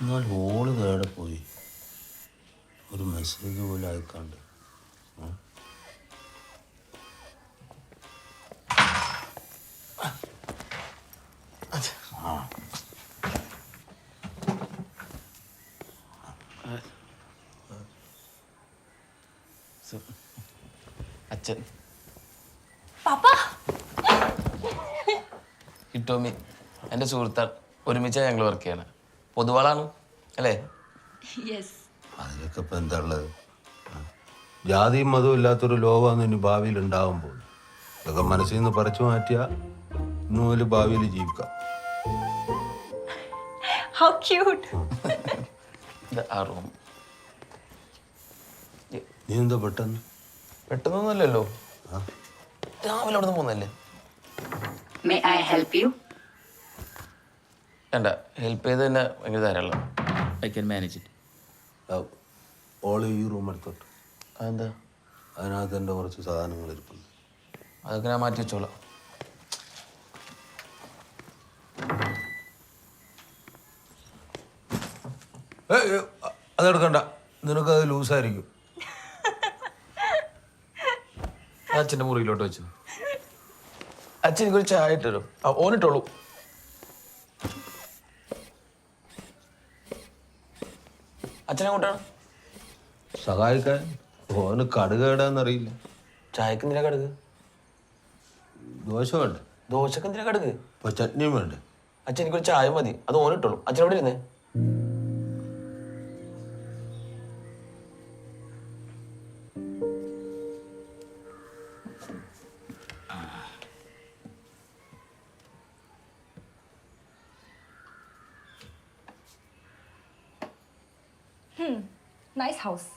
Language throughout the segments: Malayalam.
എന്നാൽ ഓൾ വേറെ പോയി. ഒരു മെസ്സേജ് പോലും അയക്കാണ്ട് അച്ഛൻ. പാപ്പ. ഇട്ടോമി എന്റെ സുഹൃത്താണ് ഒരുമിച്ചാണ് ഞങ്ങൾ വർക്ക് ചെയ്യണത് പൊതുവാളാണ് അല്ലേ? യെസ് അതിനൊക്കെ ഇപ്പം എന്താ ഉള്ളത്. ജാതിയും മതവും ഇല്ലാത്തൊരു ലോകമാണ് ഇനി ഭാവിയിൽ പോകുന്നത് ഇതൊക്കെ മനസ്സിൽ നിന്ന് പറിച്ചു മാറ്റിയാൽ ഇന്നു മുതൽ ഭാവിയിൽ ജീവിക്കാം. റൂം. നീ എന്താ പെട്ടെന്ന്? പെട്ടെന്നൊന്നുമല്ലല്ലോ. രാവിലെ അവിടെ നിന്ന് പോകുന്നല്ലേ May I help you? വേണ്ട. ഹെൽപ്പ് ചെയ്ത് തന്നെ ഭയങ്കര ധാരാളം. I can manage it all ഈ റൂം എടുത്തോട്ട്. അതെന്താ? അതിനകത്ത് എന്റെ കുറച്ച് സാധനങ്ങൾ ഇരിപ്പുണ്ട്. അതൊക്കെ ഞാൻ മാറ്റി വെച്ചോളാം. അതെടുക്കണ്ട നിനക്ക് അത് അതെടുക്കണ്ട നിനക്കത് ലൂസായിരിക്കും അച്ഛന്റെ മുറിയിലോട്ട് വെച്ചു. അച്ഛൻ എനിക്കൊരു ചായ ഇട്ടു ഓനിട്ടോളൂ. അച്ഛനെ കൂട്ടാണ് സഹായിക്കാൻ? ഓന് കടുകേടാന്നറിയില്ല ചായക്ക് എന്തിനാ കടുക്? ദോശ വേണ്ട? ദോശക്ക് എന്തിനാ കടുക്? ഇപ്പൊ ചട്നിയും വേണ്ട? അച്ഛൻ എനിക്കൊരു ചായ മതി. അത് ഓനിട്ടോളൂ അച്ഛൻ എവിടെ ഇരുന്നേ? nice house.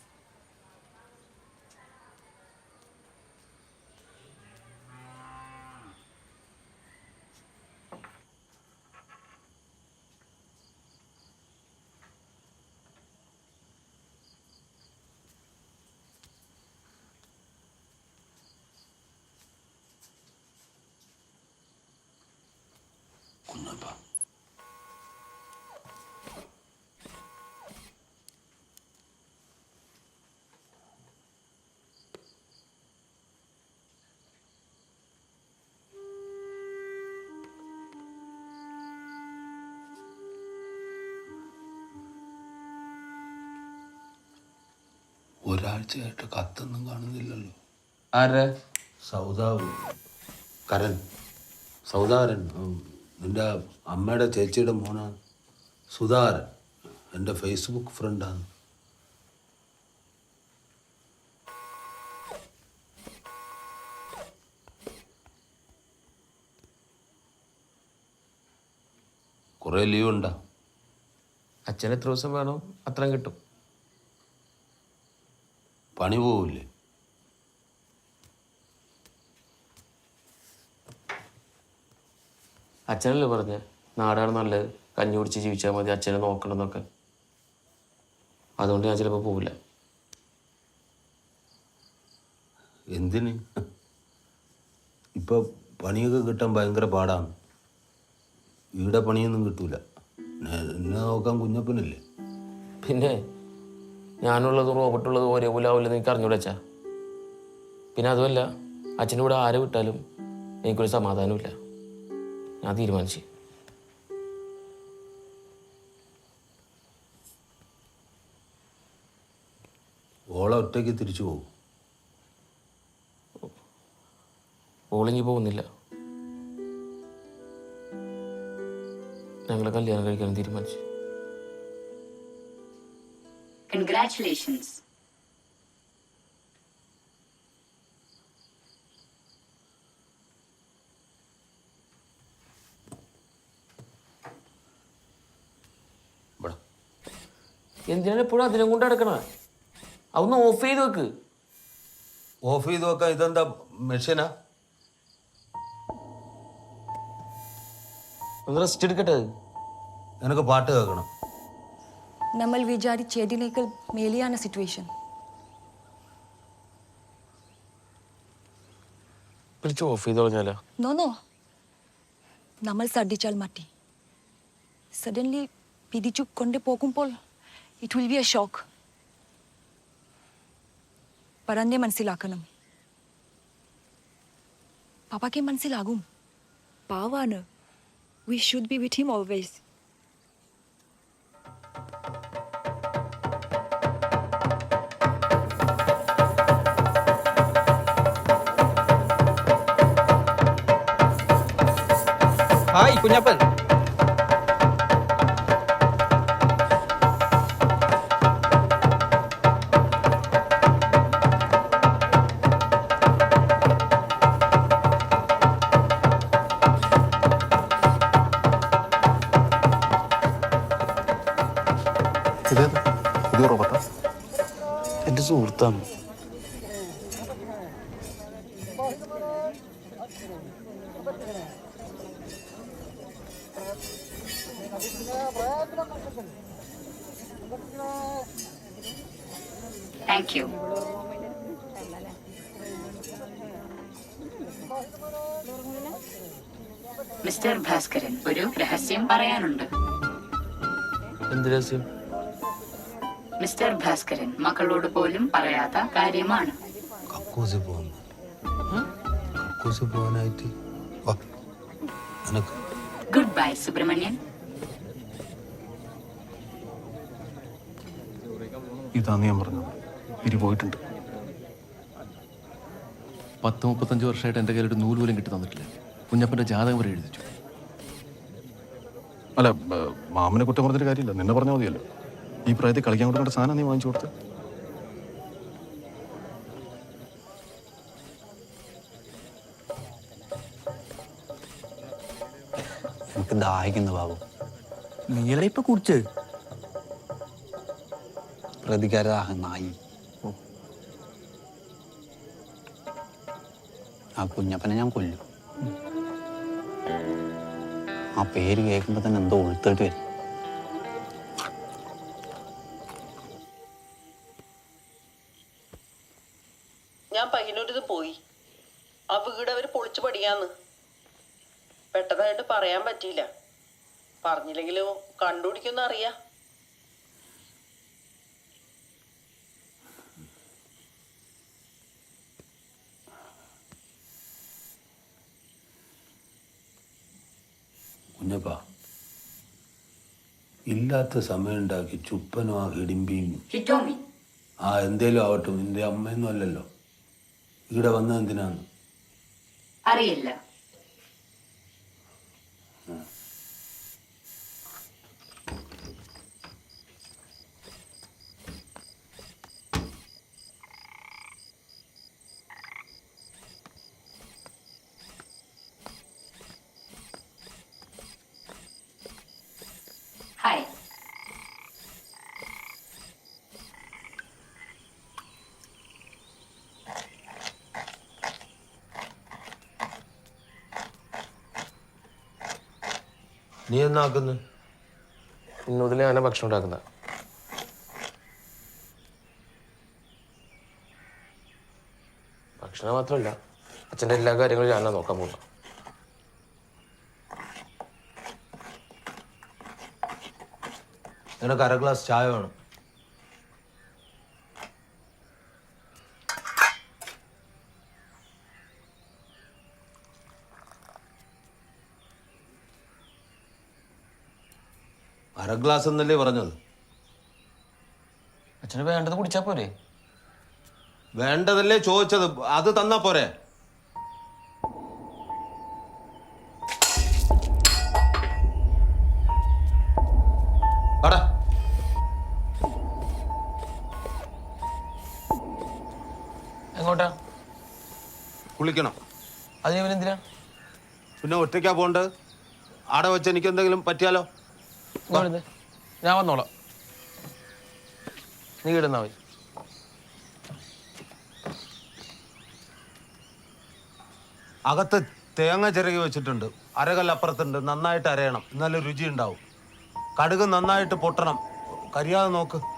Wunderbar. ഒരാഴ്ചയായിട്ട് കത്തൊന്നും കാണുന്നില്ലല്ലോ. ആരെ? സൗദാവ്. കരൻ. സൗദാരൻ. നിന്റെ നിന്റെ അമ്മയുടെ ചേച്ചിയുടെ മോനാണ് സുധാരൻ. എന്റെ ഫേസ്ബുക്ക് ഫ്രണ്ടാണ്. കുറേ ലീവ് ഉണ്ടോ അച്ഛൻ എത്ര ദിവസം വേണം? അത്രയും കിട്ടും. പണി പോവില്ലേ? അച്ഛനല്ലേ പറഞ്ഞ? നാടാണ് നല്ലത്. കഞ്ഞി കുടിച്ച് ജീവിച്ചാൽ മതി. അച്ഛനെ നോക്കണം എന്നൊക്കെ അതുകൊണ്ട് ഞാൻ ചിലപ്പോൾ പോവില്ല. എന്തിന്? ഇപ്പോൾ പണിയൊക്കെ കിട്ടാൻ ഭയങ്കര പാടാണ്. ഇവിടെ പണിയൊന്നും കിട്ടൂല. എന്നെ നോക്കാൻ കുഞ്ഞപ്പനില്ലേ? പിന്നെ ഞാനുള്ളതും റോബർട്ടുള്ളതും ഓരോ ആവില്ലെന്ന് എനിക്ക് അറിഞ്ഞൂടെ അച്ഛാ. പിന്നെ അതുമല്ല അച്ഛന്റെ കൂടെ ആരെ വിട്ടാലും എനിക്കൊരു സമാധാനമില്ല ഞാൻ തീരുമാനിച്ചു. ഓളെ ഒറ്റയ്ക്ക് തിരിച്ചു പോകും. ഓളിങ്ങി പോകുന്നില്ല. ഞങ്ങളെ കല്യാണം കഴിക്കാൻ തീരുമാനിച്ചു. Congratulations. എന്തിനാണ് എപ്പോഴും അതിനെ കൊണ്ട് നടക്കണ? അതൊന്ന് ഓഫ് ചെയ്ത് വെക്ക്. ഓഫ് ചെയ്ത് വെക്കാൻ ഇതെന്താ മെഷീനാ ഒന്ന് റെസ്റ്റ് എടുക്കട്ടെ നിനക്ക് പാട്ട് കേൾക്കണം. നമ്മൾ വിചാരിച്ചതിനേക്കാൾ മേലെയാണ് സിറ്റുവേഷൻ വിളിച്ച് ഓഫ് ചെയ്ത് കളഞ്ഞാലോ നമ്മൾ ശ്രദ്ധിച്ചാൽ മാറ്റി സഡൻലി പിരിച്ചു കൊണ്ടു പോകുമ്പോൾ it will be a shock പറഞ്ഞേ മനസ്സിലാക്കണം. പാപ്പാക്ക് മനസ്സിലാകും. പാവാണ്. We should be with him always hi Kunjappan ഇതേതാ ഇത് റോബർട്ടാ എന്റെ സുഹൃത്താണ് മിസ്റ്റർ ഭാസ്കരൻ ഒരു രഹസ്യം പറയാനുണ്ട്. എന്ത് രഹസ്യം? മിസ്റ്റർ ഭാസ്കരൻ മക്കളോട് പോലും പറയാത്ത കാര്യമാണ്. കക്കൂസ് പോകുന്നു കക്കൂസ് പോകാനായിട്ട് വാ. Good bye Subramanian. ഇതാന്ന് ഞാൻ പറഞ്ഞത്. ഇരി പോയിട്ടുണ്ട്. പത്ത് മുപ്പത്തഞ്ച് വർഷമായിട്ട് എന്റെ കയ്യിലൊരു നൂൽ പോലും കിട്ടി തന്നിട്ടില്ല. കുഞ്ഞപ്പന്റെ ജാതകം വരെ എഴുതിച്ചു. അല്ല മാമനെ കുറ്റം പറഞ്ഞിട്ട് കാര്യമില്ല. നിന്നെ പറഞ്ഞാൽ മതിയല്ലോ. ഈ പ്രായത്തിൽ കളിക്കാൻ കൊടുക്കേണ്ട സാധനം നീ വാങ്ങിച്ചു കൊടുത്ത്. എനിക്ക് ദാഹിക്കുന്നു ബാബു. നീല ഇപ്പൊ കുടിച്ച്? പ്രതികാര ദാഹം നായി ഓ. ആ കുഞ്ഞപ്പനെ ഞാൻ കൊല്ലും. ആ പേര് കേൾക്കുമ്പോൾ തന്നെ എന്തോ ഉൾത്തേട്ട് വരും. ഞാൻ പയ്യന്നൂരിത് പോയി. ആ വീട് അവർ പൊളിച്ചു പടിയാന്ന്. പെട്ടെന്നായിട്ട് പറയാൻ പറ്റിയില്ല. പറഞ്ഞില്ലെങ്കിലും കണ്ടുപിടിക്കുന്ന അറിയാം. കുഞ്ഞപ്പ ഇല്ലാത്ത സമയം ഉണ്ടാക്കി ചുപ്പനും ആ ഹിഡിമ്പിയും ആ എന്തേലും ആവട്ടെ നിന്റെ അമ്മയൊന്നും അല്ലല്ലോ. ഇവിടെ വന്നത് എന്തിനാന്ന്? അറിയില്ല ഹായ് നീ എന്നാക്കുന്നു ഇന്നുതിൽ മുതൽ ഭക്ഷണം ഉണ്ടാക്കുന്ന. ഭക്ഷണം മാത്രമല്ല അച്ഛന്റെ എല്ലാ കാര്യങ്ങളും ഞാനാ നോക്കാൻ പോകുന്നു നിനക്ക് അര ഗ്ലാസ് ചായ വേണം. അര ഗ്ലാസ് എന്നല്ലേ പറഞ്ഞത്? അച്ഛന് വേണ്ടത് കുടിച്ചാ പോരെ? വേണ്ടതല്ലേ ചോദിച്ചത്. അത് തന്നാ പോരെ? വാടാ. എങ്ങോട്ടാ? കുളിക്കണം. അതിനെന്തിനാ പിന്നെ ഒറ്റയ്ക്കാ പോണ്ടത് ആടെ വെച്ച് എനിക്ക് എന്തെങ്കിലും പറ്റിയാലോ? ഇങ്ങോട്ട് ഞാൻ വന്നോളാം. നീ ഇടുന്നാ മതി. അകത്ത് തേങ്ങ ചിരകി വെച്ചിട്ടുണ്ട്. അരകല്ലപ്പുറത്തുണ്ട് നന്നായിട്ട് അരയണം. എന്നാലേ രുചി ഉണ്ടാവും. കടുക് നന്നായിട്ട് പൊട്ടണം. കരിയാതെ നോക്ക്.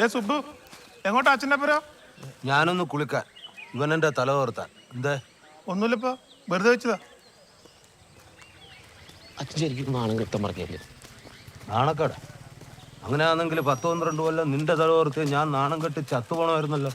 ഏ സുബ്ബു എങ്ങോട്ടാ അച്ഛന്റെ പുരോ? ഞാനൊന്ന് കുളിക്കാൻ. ഇവൻ എന്റെ തല ഓർത്താൻ. എന്തേ? ഒന്നുമില്ലപ്പോ വെറുതെ വെച്ചതാ. അച്ഛൻ ശരിക്കും നാണം കൃത്യം മറക്കല്ലേ നാണക്കേട്. അങ്ങനെയാണെങ്കിൽ പത്ത് പന്ത്രണ്ട് കൊല്ലം നിന്റെ തല ഓർത്ത് ഞാൻ നാണം കെട്ട് ചത്തുപോണമായിരുന്നല്ലോ.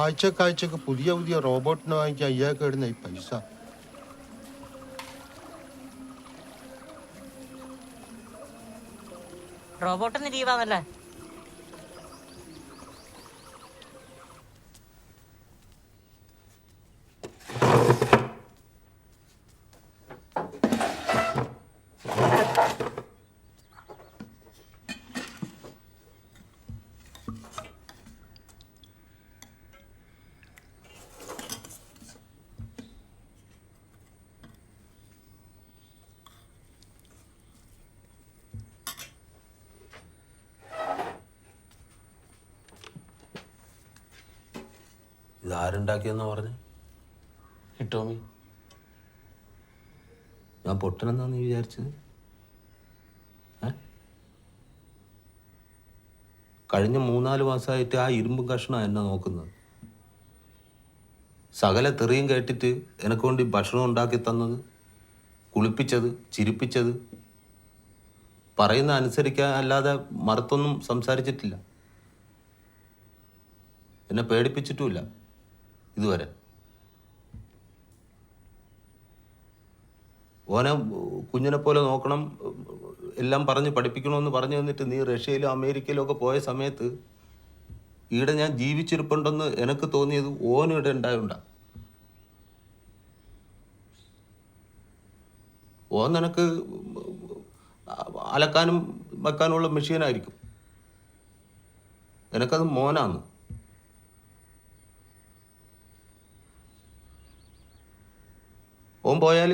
ആഴ്ചക്കാഴ്ചക്ക് പുതിയ പുതിയ റോബോട്ടിനെ വാങ്ങിക്കാൻ അയ്യാക്ക് ഇടുന്ന ഈ പൈസ. റോബോട്ടിന് ലീവാണല്ലേ? ഇത് ആരുണ്ടാക്കിയെന്നാ പറഞ്ഞു കിട്ടോമി ഞാൻ പൊട്ടനെന്നാ നീ വിചാരിച്ചത്? കഴിഞ്ഞ മൂന്നാൽ മാസമായിട്ട് ആ ഇരുമ്പും കഷ്ണം എന്നെ നോക്കുന്നത്. സകല തെറിയും കേട്ടിട്ട് എനക്ക് വേണ്ടി ഭക്ഷണം ഉണ്ടാക്കി തന്നത് കുളിപ്പിച്ചത് ചിരിപ്പിച്ചത് പറയുന്ന അനുസരിക്കാൻ അല്ലാതെ മറുത്തൊന്നും സംസാരിച്ചിട്ടില്ല. എന്നെ പേടിപ്പിച്ചിട്ടുമില്ല. ഇതുവരെ. ഓനെ കുഞ്ഞിനെ പോലെ നോക്കണം എല്ലാം പറഞ്ഞ് പഠിപ്പിക്കണമെന്ന് പറഞ്ഞു തന്നിട്ട് നീ റഷ്യയിലും അമേരിക്കയിലും ഒക്കെ പോയ സമയത്ത് ഈടെ ഞാൻ ജീവിച്ചിരിപ്പുണ്ടെന്ന് എനിക്ക് തോന്നിയത് ഓനും ഇവിടെ ഉണ്ടായുണ്ട. ഓൻ നിനക്ക് അലക്കാനും വെക്കാനുമുള്ള മെഷീനായിരിക്കും. എനിക്കത് മോനാന്ന്. ഓൻ പോയാൽ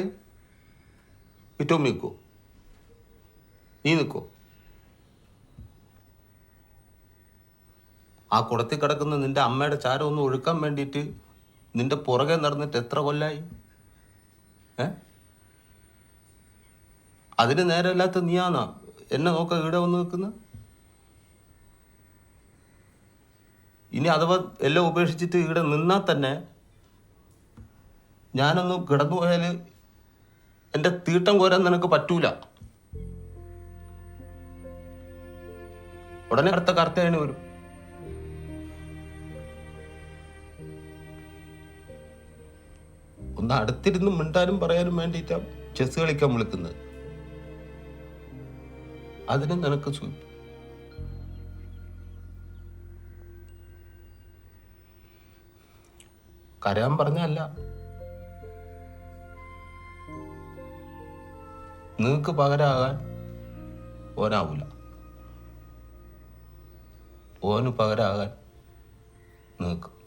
ഏറ്റവും നിൽക്കോ നീ നിൽക്കോ ആ കുടത്തിൽ കിടക്കുന്ന നിന്റെ അമ്മയുടെ ചാരം ഒന്ന് ഒഴുക്കാൻ വേണ്ടിയിട്ട് നിന്റെ പുറകെ നടന്നിട്ട് എത്ര കൊല്ലായി? ഏ? അതിന് നേരമില്ലാത്ത നീയാന്നാ എന്നെ നോക്ക ഇവിടെ വന്ന് നിൽക്കുന്ന? ഇനി അഥവാ എല്ലാം ഉപേക്ഷിച്ചിട്ട് ഇവിടെ നിന്നാൽ തന്നെ ഞാനൊന്ന് കിടന്നു എന്റെ തീട്ടം കോരാൻ നിനക്ക് പറ്റൂല. ഉടനെ അടുത്ത കർത്തേന് വരും. ഒന്ന് അടുത്തിരുന്ന് മിണ്ടാനും പറയാനും വേണ്ടിയിട്ടാ ചെസ് കളിക്കാൻ വിളിക്കുന്നത്. അതിന് നിനക്ക് സു കരയാൻ പറഞ്ഞല്ല നിങ്ങക്ക് പകരാകാൻ ഓനാവൂല. ഓന് പകരാകാൻ നിങ്ങക്ക്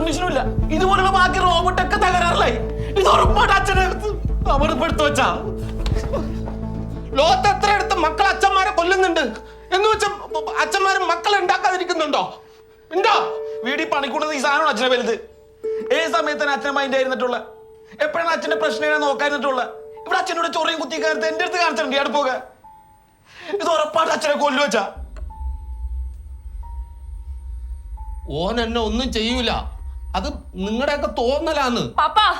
പെർമിഷനും ഇല്ല ഇതുപോലുള്ള ബാക്കി റോബോട്ടൊക്കെ തകരാറിലായി. ഇത് ഉറപ്പായിട്ട് അച്ഛനെ അപകടപ്പെടുത്തു വെച്ചാ. ലോകത്ത് എത്ര അടുത്ത് മക്കൾ അച്ഛന്മാരെ കൊല്ലുന്നുണ്ട്? എന്ന് വെച്ച അച്ഛന്മാര് മക്കളെ ഉണ്ടാക്കാതിരിക്കുന്നുണ്ടോ? ഉണ്ടോ? വീടി പണിക്കൂടുന്നത് ഈ സാധനമാണ് അച്ഛനെ വലുത്. ഏത് സമയത്താണ് അച്ഛനെ മൈൻഡ് ആയിരുന്നിട്ടുള്ള? എപ്പോഴാണ് അച്ഛന്റെ പ്രശ്നം നോക്കാതിരുന്നിട്ടുള്ള ഇവിടെ അച്ഛനോട് ചൊറിയും കുത്തി കയറത്ത് എന്റെ അടുത്ത് കാണിച്ചിട്ടുണ്ട് ഇയാൾ പോക ഇത് ഉറപ്പായിട്ട് അച്ഛനെ കൊല്ലു വെച്ചാ. ഓൻ എന്നെ ഒന്നും ചെയ്യൂല. അത് നിങ്ങളുടെയൊക്കെ തോന്നലാന്ന്. പാപ്പാ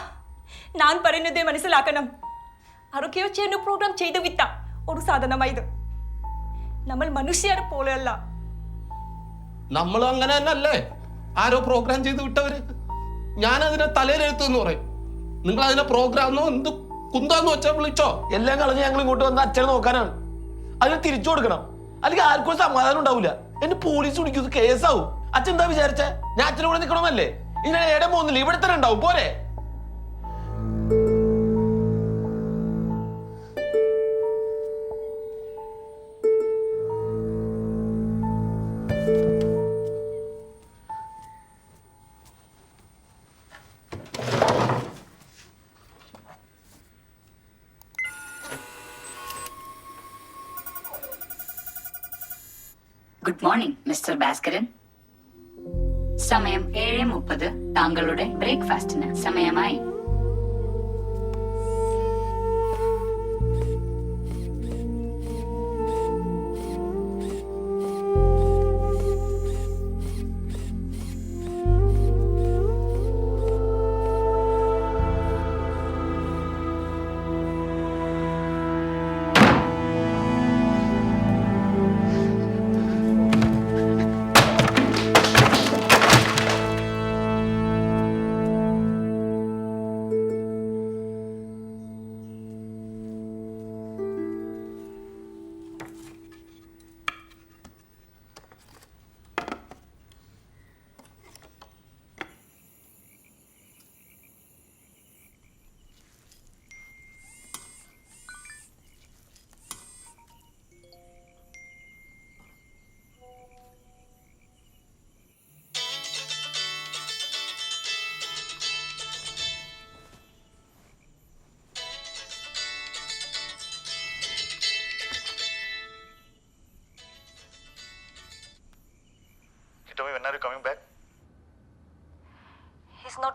ഞാൻ പറയുന്നത് മനസ്സിലാക്കണം. ആരൊക്കെയോ ചെയ്യുന്ന പ്രോഗ്രാം ചെയ്ത് വിത്ത ഒരു സാധനമായത്. നമ്മൾ മനുഷ്യരെ പോലെയല്ല. നമ്മൾ അങ്ങനെ തന്നെ അല്ലേ ആരോ പ്രോഗ്രാം ചെയ്ത് വിട്ടവര്? ഞാൻ അതിനെ തലയിലെഴുത്ത് എന്ന് പറയും. നിങ്ങൾ അതിനെ പ്രോഗ്രാമോ എന്ത് കുന്താന്ന് വെച്ചാൽ വിളിച്ചോ? എല്ലാം കളഞ്ഞ് ഞങ്ങൾ ഇങ്ങോട്ട് വന്ന അച്ഛനെ നോക്കാനാണ്. അതിന് തിരിച്ചു കൊടുക്കണം. അല്ലെങ്കിൽ ആർക്കും സമാധാനം ഉണ്ടാവില്ല എന്നെ പോലീസ് പിടിക്കും കേസാവും. അച്ഛൻ എന്താ വിചാരിച്ചേ? ഞാൻ അച്ഛനോട് കൂടെ നിൽക്കണമെന്നല്ലേ പോകുന്നില്ല ഇവിടെ തന്നെ ഉണ്ടാവും. പോരെ. ഗുഡ് മോർണിംഗ് മിസ്റ്റർ ഭാസ്കരൻ സമയം ഏഴ് മുപ്പത് താങ്കളുടെ ബ്രേക്ക്ഫാസ്റ്റിന് സമയമായി.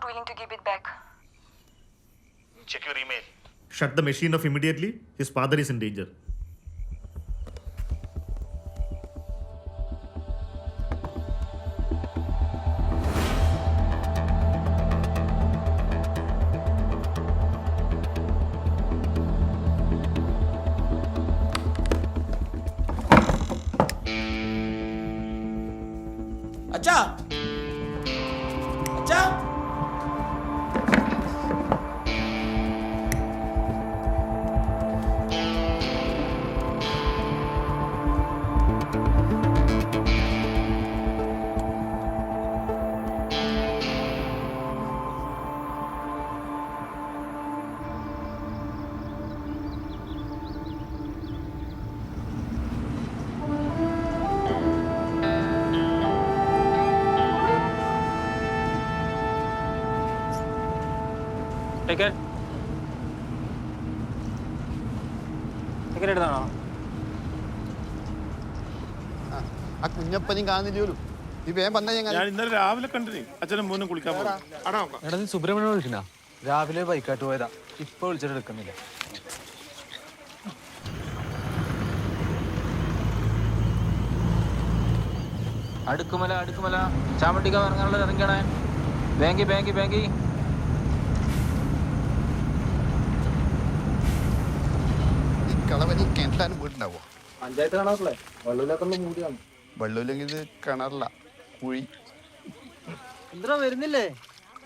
willing to give it back. Check your email. Shut the machine off immediately. His father is in danger. अच्छा ടിക്കറ്റ് ടിക്കറ്റ് എടുത്താണോ ആ കുഞ്ഞപ്പനും കാണുന്നില്ലല്ലോ. ഈ വേഗം വന്നാ ഞങ്ങൾ ഞാൻ ഇന്നലെ രാവിലെ കണ്ടിന്. അച്ഛനും മോനും കുളിക്കാൻ പോകും അടാ നോക്കാം. എടാ നീ സുബ്രഹ്മണ്യം വിളിക്കണ രാവിലെ ബൈക്കായിട്ട് പോയതാ. ഇപ്പൊ വിളിച്ചിട്ട് എടുക്കുന്നില്ല. അടുക്കുമല അടുക്കുമല. ചാമട്ടിക്ക ഇറങ്ങാനുള്ളത് ഇറങ്ങണേ ബാങ്കി ബാങ്കി ബാങ്കി ഈ കളവനി കിണറ്റിലാണ് വീട്ടുണ്ടാവോ പഞ്ചായത്ത് കാണാറില്ലേ? വെള്ളമില്ലാത്ത മൂടിയാണ് വെള്ളമില്ലെങ്കിൽ ഇത് കിണറില്ല കുഴി. വരുന്നില്ലേ?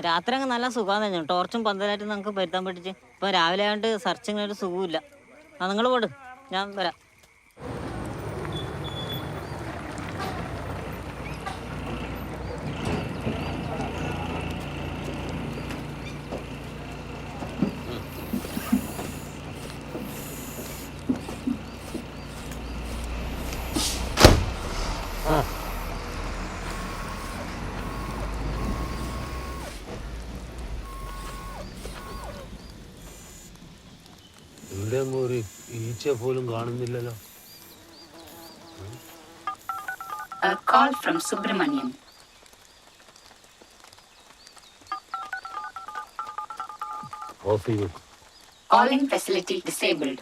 രാത്രി അങ്ങ് നല്ല സുഖം തന്നെ ടോർച്ചും പന്തലായിട്ട് നമുക്ക് പരുത്താൻ പറ്റിച്ച്. ഇപ്പൊ രാവിലെ ആയതുകൊണ്ട് സെർച്ചിങ്ങിന് ഒരു സുഖമില്ല ആ നിങ്ങൾ പോട്. ഞാൻ വരാം. ഇവിടെ ഒരു ഈച്ച പോലും കാണുന്നില്ലല്ലോ A call from Subramanian. ചെയ്യും Calling facility disabled.